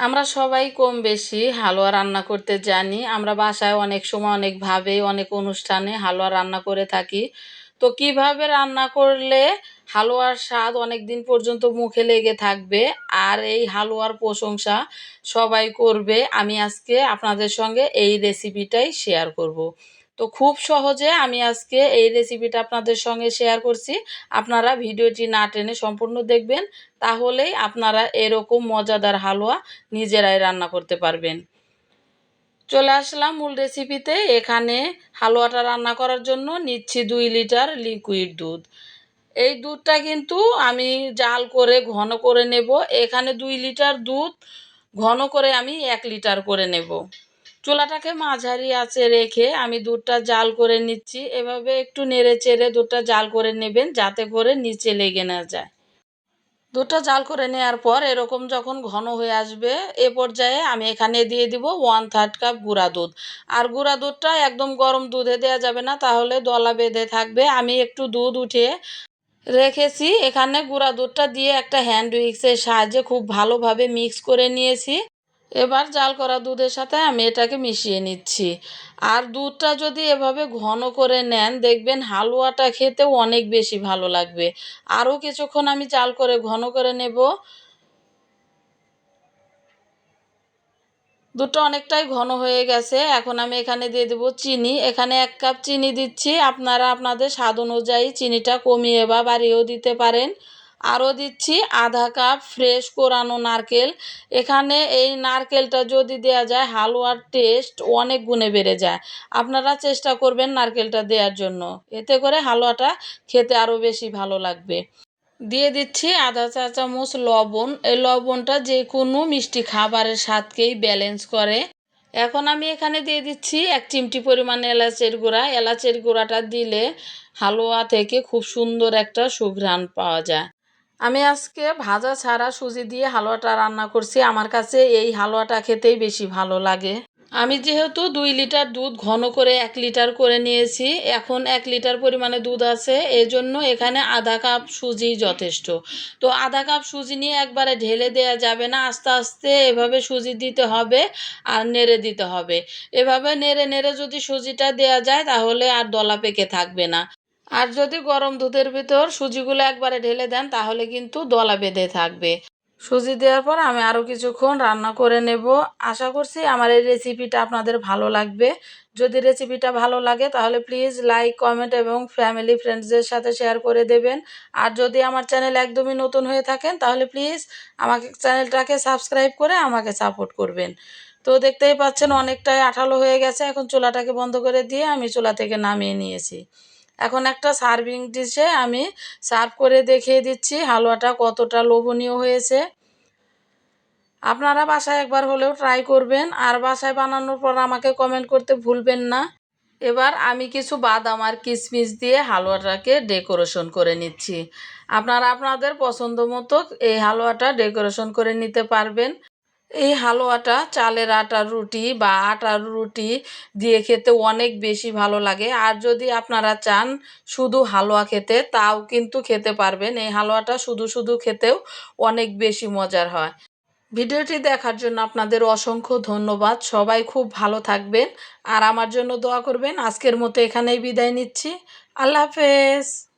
আমরা সবাই কম বেশি হালুয়া রান্না করতে জানি আমরা বাসায় অনেক সময় অনেকভাবে অনেক অনুষ্ঠানে হালুয়া রান্না করে থাকি তো কীভাবে রান্না করলে হালুয়ার স্বাদ অনেক দিন পর্যন্ত মুখে লেগে থাকবে আর এই হালুয়ার প্রশংসা সবাই করবে, আমি আজকে আপনাদের সঙ্গে এই রেসিপিটাই শেয়ার করব। তো খুব সহজে আমি আজকে এই রেসিপিটা আপনাদের সঙ্গে শেয়ার করছি। আপনারা ভিডিওটি না টেনে সম্পূর্ণ দেখবেন, তাহলেই আপনারা এরকম মজাদার হালুয়া নিজেরাই রান্না করতে পারবেন। চলে আসলাম মূল রেসিপিতে এখানে হালুয়াটা রান্না করার জন্য নিচ্ছি দুই লিটার লিকুইড দুধ। এই দুধটা কিন্তু আমি জাল করে ঘন করে নেব। এখানে দুই লিটার দুধ ঘন করে আমি এক লিটার করে নেব। চুলাটাকে মাঝারি আছে রেখে আমি দুধটা জাল করে নিচ্ছি। এভাবে একটু নেড়ে চেড়ে দুধটা জাল করে নেবেন যাতে করে নিচে লেগে না যায়। দুধটা জাল করে নেওয়ার পর এরকম যখন ঘন হয়ে আসবে, এ পর্যায়ে আমি এখানে দিয়ে দিব ওয়ান থার্ড কাপ গুঁড়া দুধ। আর গুঁড়া দুধটা একদম গরম দুধে দেওয়া যাবে না, তাহলে দলা বেঁধে থাকবে। আমি একটু দুধ উঠিয়ে রেখেছি। এখানে গুঁড়া দুধটা দিয়ে একটা হ্যান্ড উইক্সের সাহায্যে খুব ভালোভাবে মিক্স করে নিয়েছি। এবার জাল করা দুধের সাথে আমি এটাকে মিশিয়ে নিচ্ছি। আর দুধটা যদি এভাবে ঘন করে নেন, দেখবেন হালুয়াটা খেতেও অনেক বেশি ভালো লাগবে। আরও কিছুক্ষণ আমি জাল করে ঘন করে নেব। দুটো অনেকটাই ঘন হয়ে গেছে। এখন আমি এখানে দিয়ে দেবো চিনি। এখানে এক কাপ চিনি দিচ্ছি। আপনারা আপনাদের স্বাদ অনুযায়ী চিনিটা কমিয়ে বা বাড়িয়েও দিতে পারেন। আরও দিচ্ছি আধা কাপ ফ্রেশ কোরানো নারকেল। এখানে এই নারকেলটা যদি দেওয়া যায়, হালুয়ার টেস্ট অনেক গুণে বেড়ে যায়। আপনারা চেষ্টা করবেন নারকেলটা দেওয়ার জন্য। এতে করে হালুয়াটা খেতে আরও বেশি ভালো লাগবে। দিয়ে দিচ্ছি আধা চা চামচ লবণ। এই লবণটা যে কোনো মিষ্টি খাবারের স্বাদকেই ব্যালেন্স করে। এখন আমি এখানে দিয়ে দিচ্ছি এক চিমটি পরিমাণ এলাচের গুঁড়া। এলাচের গুঁড়াটা দিলে হালুয়া থেকে খুব সুন্দর একটা সুঘ্রাণ পাওয়া যায়। আমি আজকে ভাজা ছাড়া সুজি দিয়ে হালুয়াটা রান্না করছি। আমার কাছে এই হালুয়াটা খেতেই বেশি ভালো লাগে। আমি যেহেতু দুই লিটার দুধ ঘন করে এক লিটার করে নিয়েছি, এখন এক লিটার পরিমাণে দুধ আছে, এজন্য এখানে আধা কাপ সুজি যথেষ্ট। তো আধা কাপ সুজি নিয়ে একবারে ঢেলে দেওয়া যাবে না, আস্তে আস্তে এভাবে সুজি দিতে হবে আর নেড়ে দিতে হবে। এভাবে নেড়ে নেড়ে যদি সুজিটা দেওয়া যায়, তাহলে আর দলা পেকে থাকবে না। আর যদি গরম দুধের ভিতর সুজিগুলো একবারে ঢেলে দেন, তাহলে কিন্তু দলা বেঁধে থাকবে। সুজি দেওয়ার পর আমি আরও কিছুক্ষণ রান্না করে নেব। আশা করছি আমার এই রেসিপিটা আপনাদের ভালো লাগবে। যদি রেসিপিটা ভালো লাগে, তাহলে প্লিজ লাইক কমেন্ট এবং ফ্যামিলি ফ্রেন্ডসদের সাথে শেয়ার করে দেবেন। আর যদি আমার চ্যানেল একদমই নতুন হয়ে থাকেন, তাহলে প্লিজ আমাকে চ্যানেলটাকে সাবস্ক্রাইব করে আমাকে সাপোর্ট করবেন। তো দেখতেই পাচ্ছেন, অনেকটাই আঠালো হয়ে গেছে। এখন চুলাটাকে বন্ধ করে দিয়ে আমি চুলা থেকে নামিয়ে নিয়েছি। এখন একটা সার্ভিং ডিশে আমি সার্ভ করে দেখিয়ে দিচ্ছি হালুয়াটা কতটা লোভনীয় হয়েছে। আপনারা বাসায় একবার হলেও ট্রাই করবেন, আর বাসায় বানানোর পর আমাকে কমেন্ট করতে ভুলবেন না। এবার আমি কিছু বাদাম আর কিশমিশ দিয়ে হালুয়াটাকে ডেকোরেশন করে নিচ্ছি। আপনারা আপনাদের পছন্দ মতো এই হালুয়াটা ডেকোরেশন করে নিতে পারবেন। এই হালুয়াটা, চালের আটার রুটি বা আটার রুটি দিয়ে খেতে অনেক বেশি ভালো লাগে। আর যদি আপনারা চান শুধু হালুয়া খেতে, তাও কিন্তু খেতে পারবেন। এই হালুয়াটা শুধু শুধু খেতেও অনেক বেশি মজার হয়। ভিডিওটি দেখার জন্য আপনাদের অসংখ্য ধন্যবাদ। সবাই খুব ভালো থাকবেন। আর আমার জন্য দোয়া করবেন। আজকের মতো এখানেই বিদায় নিচ্ছি। আল্লাহ হাফেজ।